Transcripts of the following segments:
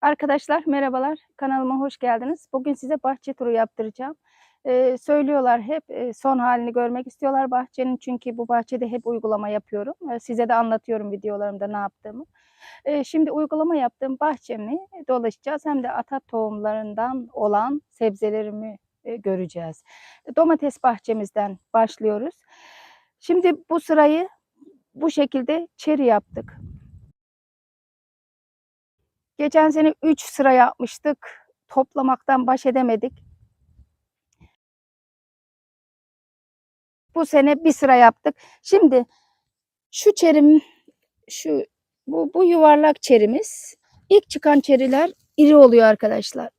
Arkadaşlar merhabalar, kanalıma hoş geldiniz. Bugün size bahçe turu yaptıracağım. Ee, söylüyorlar hep son halini görmek istiyorlar bahçenin çünkü bu bahçede hep uygulama yapıyorum. Ee, size de anlatıyorum videolarımda ne yaptığımı. Ee, şimdi uygulama yaptığım bahçemi dolaşacağız hem de ata tohumlarından olan sebzelerimi e, göreceğiz. Domates bahçemizden başlıyoruz. Şimdi bu sırayı bu şekilde çeri yaptık. Geçen sene 3 sıra yapmıştık. Toplamaktan baş edemedik. Bu sene bir sıra yaptık. Şimdi şu çerim şu bu, bu yuvarlak çerimiz ilk çıkan çeriler iri oluyor arkadaşlar.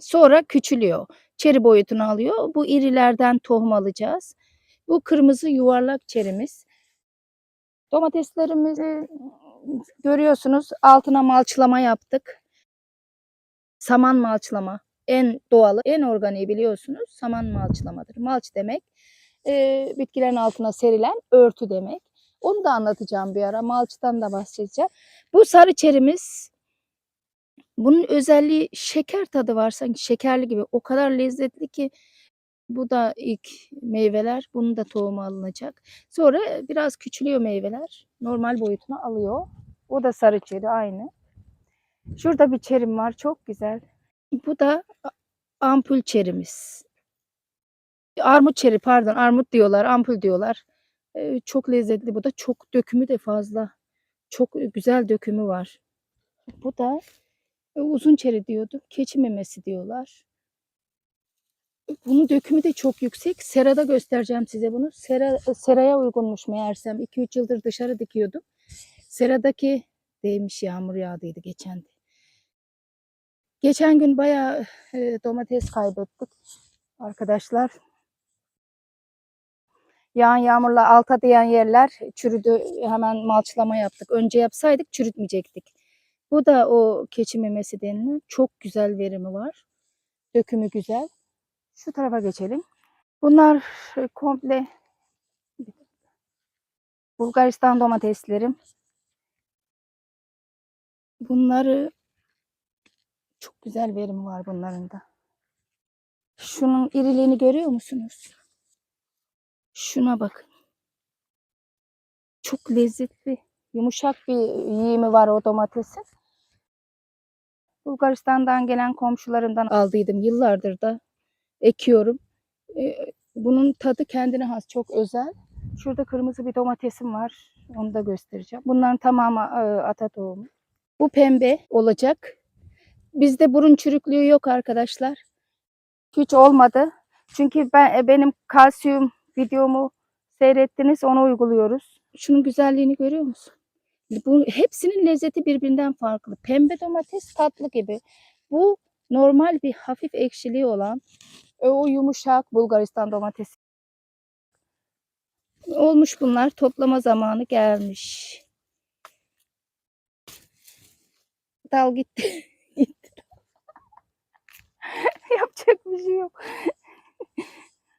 Sonra küçülüyor. Çeri boyutunu alıyor. Bu irilerden tohum alacağız. Bu kırmızı yuvarlak çerimiz. Domateslerimizi görüyorsunuz altına malçlama yaptık. Saman malçlama en doğalı, en organiği biliyorsunuz saman malçlamadır. Malç demek e, bitkilerin altına serilen örtü demek. Onu da anlatacağım bir ara. Malçtan da bahsedeceğim. Bu sarı çerimiz bunun özelliği şeker tadı var sanki şekerli gibi. O kadar lezzetli ki bu da ilk meyveler. Bunun da tohumu alınacak. Sonra biraz küçülüyor meyveler. Normal boyutunu alıyor. O da sarı çeri aynı. Şurada bir çerim var. Çok güzel. Bu da ampul çerimiz. Armut çeri pardon. Armut diyorlar. Ampul diyorlar. Ee, çok lezzetli. Bu da çok dökümü de fazla. Çok güzel dökümü var. Bu da e, uzun çeri diyordum. Keçi memesi diyorlar. Bunun dökümü de çok yüksek. Serada göstereceğim size bunu. Sera, seraya uygunmuş meğersem. 2-3 yıldır dışarı dikiyordum. Seradaki değmiş yağmur yağdıydı geçen. Geçen gün bayağı e, domates kaybettik arkadaşlar. Yağan yağmurla alta değen yerler çürüdü. Hemen malçlama yaptık. Önce yapsaydık çürütmeyecektik. Bu da o keçi memesi denilen çok güzel verimi var. Dökümü güzel. Şu tarafa geçelim. Bunlar e, komple Bulgaristan domateslerim. Bunları çok güzel verim var bunların da. Şunun iriliğini görüyor musunuz? Şuna bakın. Çok lezzetli, yumuşak bir yiyimi var o domatesin. Bulgaristan'dan gelen komşularımdan aldıydım yıllardır da ekiyorum. Ee, bunun tadı kendine has, çok özel. Şurada kırmızı bir domatesim var. Onu da göstereceğim. Bunların tamamı e, ata tohumu. Bu pembe olacak. Bizde burun çürüklüğü yok arkadaşlar. Hiç olmadı. Çünkü ben e, benim kalsiyum videomu seyrettiniz, onu uyguluyoruz. Şunun güzelliğini görüyor musun? Bu hepsinin lezzeti birbirinden farklı. Pembe domates tatlı gibi. Bu normal bir hafif ekşiliği olan e, o yumuşak Bulgaristan domatesi. Olmuş bunlar. Toplama zamanı gelmiş. Dal gitti. gitti. Yapacak bir şey yok.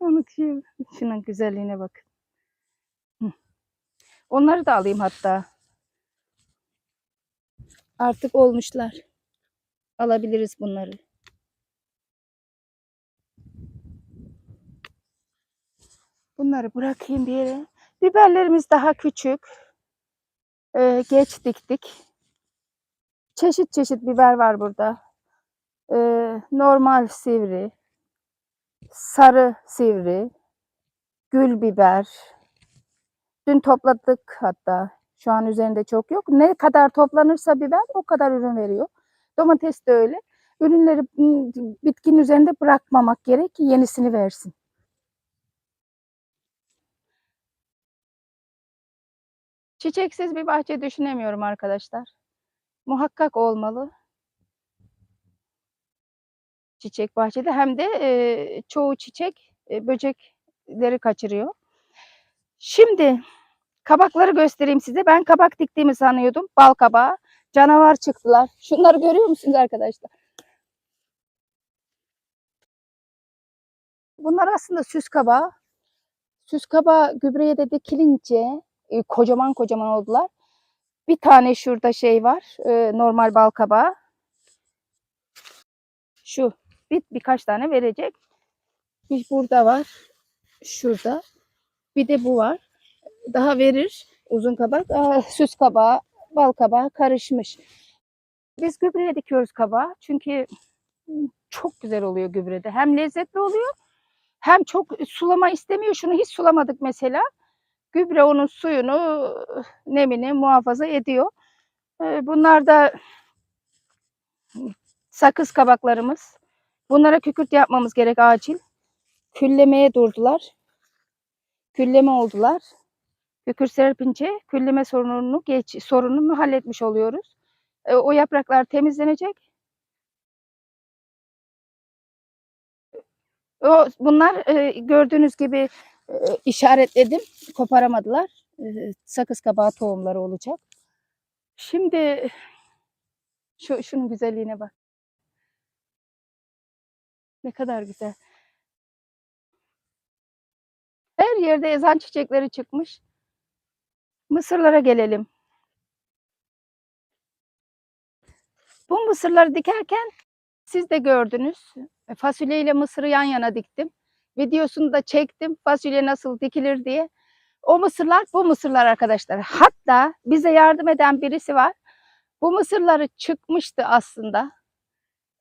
Onu şey, şunun güzelliğine bakın. Onları da alayım hatta. Artık olmuşlar. Alabiliriz bunları. Bunları bırakayım bir yere. Biberlerimiz daha küçük. Ee, geç diktik. Çeşit çeşit biber var burada. Ee, normal sivri, sarı sivri, gül biber. Dün topladık hatta. Şu an üzerinde çok yok. Ne kadar toplanırsa biber o kadar ürün veriyor. Domates de öyle. Ürünleri bitkinin üzerinde bırakmamak gerek ki yenisini versin. Çiçeksiz bir bahçe düşünemiyorum arkadaşlar. Muhakkak olmalı. Çiçek bahçede hem de e, çoğu çiçek e, böcekleri kaçırıyor. Şimdi kabakları göstereyim size. Ben kabak diktiğimi sanıyordum. Bal kabağı. Canavar çıktılar. Şunları görüyor musunuz arkadaşlar? Bunlar aslında süs kabağı. Süs kabağı gübreye de dikilince e, kocaman kocaman oldular. Bir tane şurada şey var. E, normal bal kabağı. Şu bir, birkaç tane verecek. Bir burada var. Şurada. Bir de bu var. Daha verir uzun kabak. Aa, süs kabağı, bal kabağı karışmış. Biz gübreye dikiyoruz kabağı. Çünkü çok güzel oluyor gübrede. Hem lezzetli oluyor hem çok sulama istemiyor. Şunu hiç sulamadık mesela. Gübre onun suyunu, nemini muhafaza ediyor. Ee, Bunlar da sakız kabaklarımız. Bunlara kükürt yapmamız gerek acil. Küllemeye durdular. Külleme oldular. Kükürt serpince külleme sorununu geç sorununu halletmiş oluyoruz. Ee, O yapraklar temizlenecek. O bunlar e, gördüğünüz gibi e, işaretledim. Koparamadılar. E, sakız kabağı tohumları olacak. Şimdi şu şunun güzelliğine bak. Ne kadar güzel. Her yerde ezan çiçekleri çıkmış. Mısırlara gelelim. Bu mısırları dikerken siz de gördünüz. E, Fasulye ile mısırı yan yana diktim. Videosunu da çektim. Fasulye nasıl dikilir diye. O mısırlar bu mısırlar arkadaşlar. Hatta bize yardım eden birisi var. Bu mısırları çıkmıştı aslında.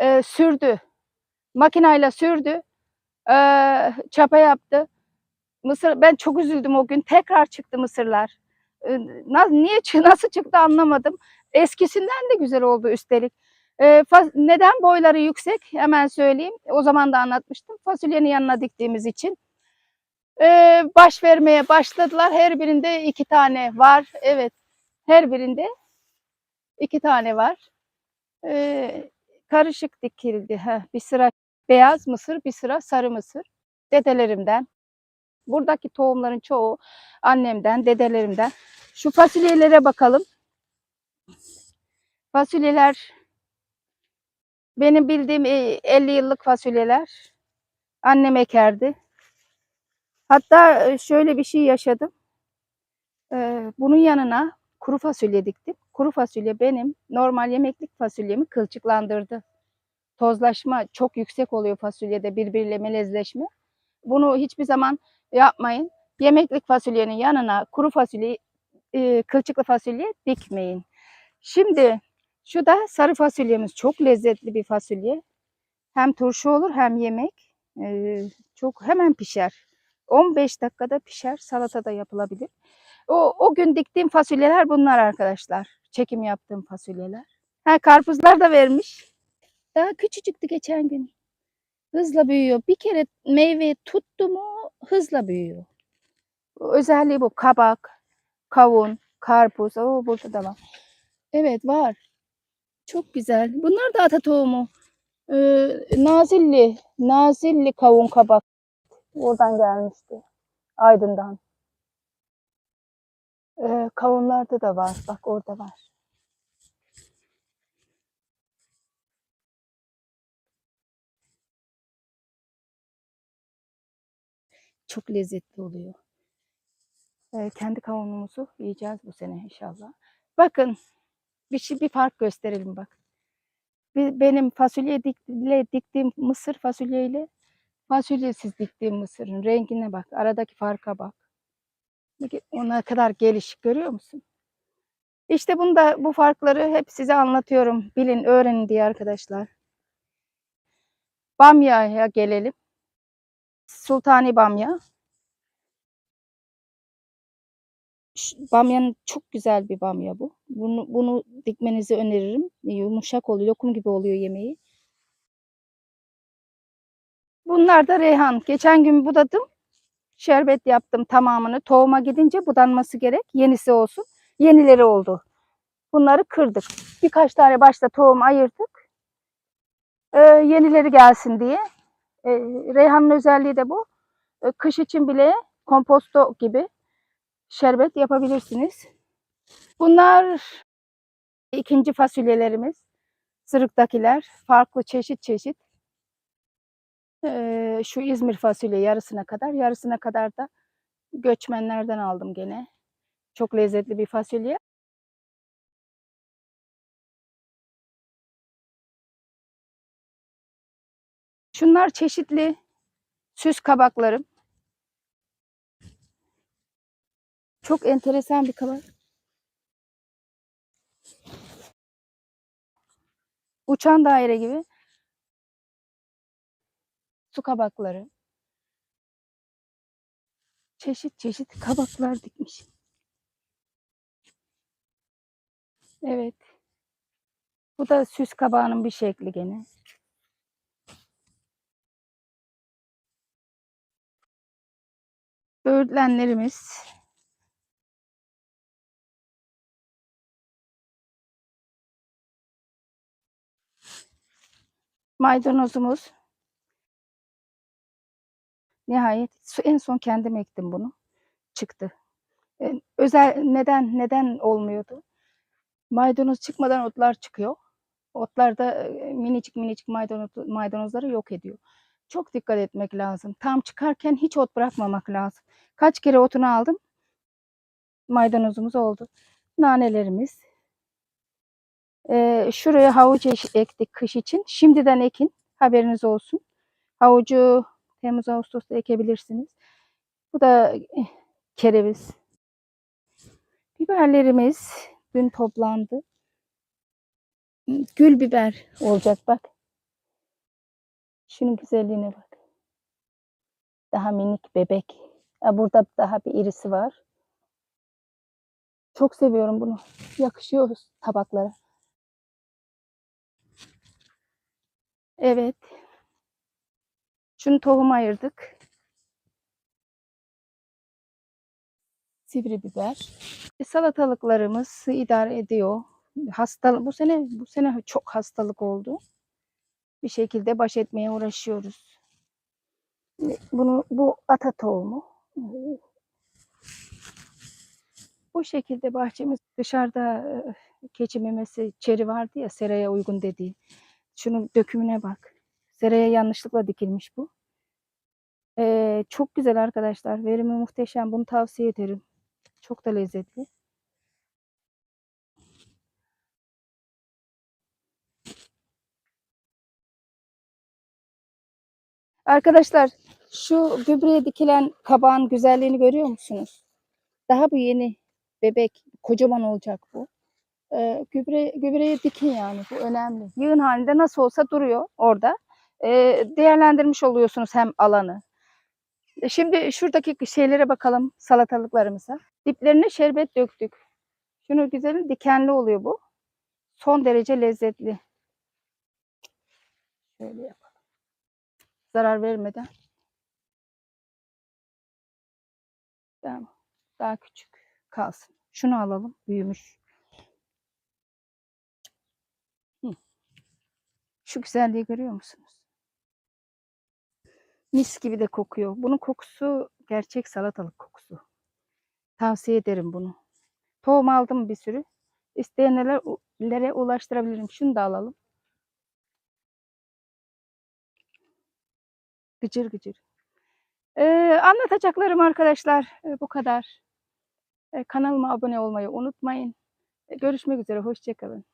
Ee, sürdü. Makinayla sürdü. Ee, çapa yaptı. Mısır ben çok üzüldüm o gün. Tekrar çıktı mısırlar. Ee, niye nasıl çıktı anlamadım. Eskisinden de güzel oldu üstelik. Ee, neden boyları yüksek? Hemen söyleyeyim. O zaman da anlatmıştım. Fasulyenin yanına diktiğimiz için. Ee, baş vermeye başladılar. Her birinde iki tane var. Evet. Her birinde iki tane var. Karışık dikildi. Bir sıra beyaz mısır, bir sıra sarı mısır. Dedelerimden. Buradaki tohumların çoğu annemden, dedelerimden. Şu fasulyelere bakalım. Fasulyeler benim bildiğim e, 50 yıllık fasulyeler. Annem ekerdi. Hatta e, şöyle bir şey yaşadım. Ee, bunun yanına kuru fasulye diktim. Kuru fasulye benim normal yemeklik fasulyemi kılçıklandırdı. Tozlaşma çok yüksek oluyor fasulyede birbiriyle melezleşme. Bunu hiçbir zaman yapmayın. Yemeklik fasulyenin yanına kuru fasulye, e, kılçıklı fasulye dikmeyin. Şimdi şu da sarı fasulyemiz çok lezzetli bir fasulye. Hem turşu olur hem yemek. Ee, çok hemen pişer. 15 dakikada pişer. Salata da yapılabilir. O, o gün diktiğim fasulyeler bunlar arkadaşlar. Çekim yaptığım fasulyeler. Ha, karpuzlar da vermiş. Daha küçücüktü geçen gün. Hızla büyüyor. Bir kere meyve tuttu mu hızla büyüyor. Özelliği bu. Kabak, kavun, karpuz. Oo, burada da var. Evet var. Çok güzel. Bunlar da ata tohumu. Ee, Nazilli, Nazilli kavun kabak. Oradan gelmişti. Aydın'dan. Ee, kavunlarda da var. Bak orada var. Çok lezzetli oluyor. Kendi kavunumuzu yiyeceğiz bu sene inşallah. Bakın bir şey bir fark gösterelim bak. Benim fasulye dikle diktiğim mısır fasulyeyle fasulyesiz diktiğim mısırın rengine bak. Aradaki farka bak. Ona kadar gelişik görüyor musun? İşte bunda bu farkları hep size anlatıyorum. Bilin, öğrenin diye arkadaşlar. Bamya'ya gelelim. Sultani bamya. Bamyanın çok güzel bir bamya bu. Bunu, bunu dikmenizi öneririm. Yumuşak oluyor, lokum gibi oluyor yemeği. Bunlar da reyhan. Geçen gün budadım. Şerbet yaptım tamamını. Tohuma gidince budanması gerek. Yenisi olsun. Yenileri oldu. Bunları kırdık. Birkaç tane başta tohum ayırdık. Ee, yenileri gelsin diye. Ee, reyhanın özelliği de bu. Ee, kış için bile komposto gibi şerbet yapabilirsiniz. Bunlar ikinci fasulyelerimiz. Sırıktakiler. Farklı çeşit çeşit. Ee, şu İzmir fasulye yarısına kadar. Yarısına kadar da göçmenlerden aldım gene. Çok lezzetli bir fasulye. Şunlar çeşitli süs kabaklarım. Çok enteresan bir kabak. Uçan daire gibi. Su kabakları. Çeşit çeşit kabaklar dikmiş. Evet. Bu da süs kabağının bir şekli gene. Böğürtlenlerimiz. Maydanozumuz. Nihayet en son kendim ektim bunu. Çıktı. E, Özel neden neden olmuyordu? Maydanoz çıkmadan otlar çıkıyor. Otlar da e, minicik minicik maydanoz, maydanozları yok ediyor. Çok dikkat etmek lazım. Tam çıkarken hiç ot bırakmamak lazım. Kaç kere otunu aldım. Maydanozumuz oldu. Nanelerimiz. Ee, şuraya havuç ektik kış için. Şimdiden ekin. Haberiniz olsun. Havucu Temmuz Ağustos'ta ekebilirsiniz. Bu da eh, kereviz. Biberlerimiz dün toplandı. Gül biber olacak bak. Şunun güzelliğine bak. Daha minik bebek. Burada daha bir irisi var. Çok seviyorum bunu. Yakışıyor tabaklara. Evet. Şunu tohum ayırdık. Sivri biber. E, salatalıklarımız idare ediyor. Hasta bu sene bu sene çok hastalık oldu. Bir şekilde baş etmeye uğraşıyoruz. E, Bunu bu ata tohumu. E, Bu şekilde bahçemiz dışarıda e, keçi memesi çeri vardı ya seraya uygun dediği. Şunun dökümüne bak. Seraya yanlışlıkla dikilmiş bu. Ee, çok güzel arkadaşlar. Verimi muhteşem. Bunu tavsiye ederim. Çok da lezzetli. Arkadaşlar şu gübreye dikilen kabağın güzelliğini görüyor musunuz? Daha bu yeni bebek. Kocaman olacak bu. Ee, gübre, gübreye dikin yani. Bu önemli. Yığın halinde nasıl olsa duruyor orada. Ee, değerlendirmiş oluyorsunuz hem alanı. E, Şimdi şuradaki şeylere bakalım salatalıklarımıza. Diplerine şerbet döktük. Şunu güzel dikenli oluyor bu. Son derece lezzetli. Şöyle yapalım. Zarar vermeden. Tamam. Daha küçük kalsın. Şunu alalım. Büyümüş. Şu güzelliği görüyor musunuz? Mis gibi de kokuyor. Bunun kokusu gerçek salatalık kokusu. Tavsiye ederim bunu. Tohum aldım bir sürü. İsteyenlere ulaştırabilirim. Şunu da alalım. Gıcır gıcır. Ee, anlatacaklarım arkadaşlar e, bu kadar. E, kanalıma abone olmayı unutmayın. E, görüşmek üzere. Hoşçakalın.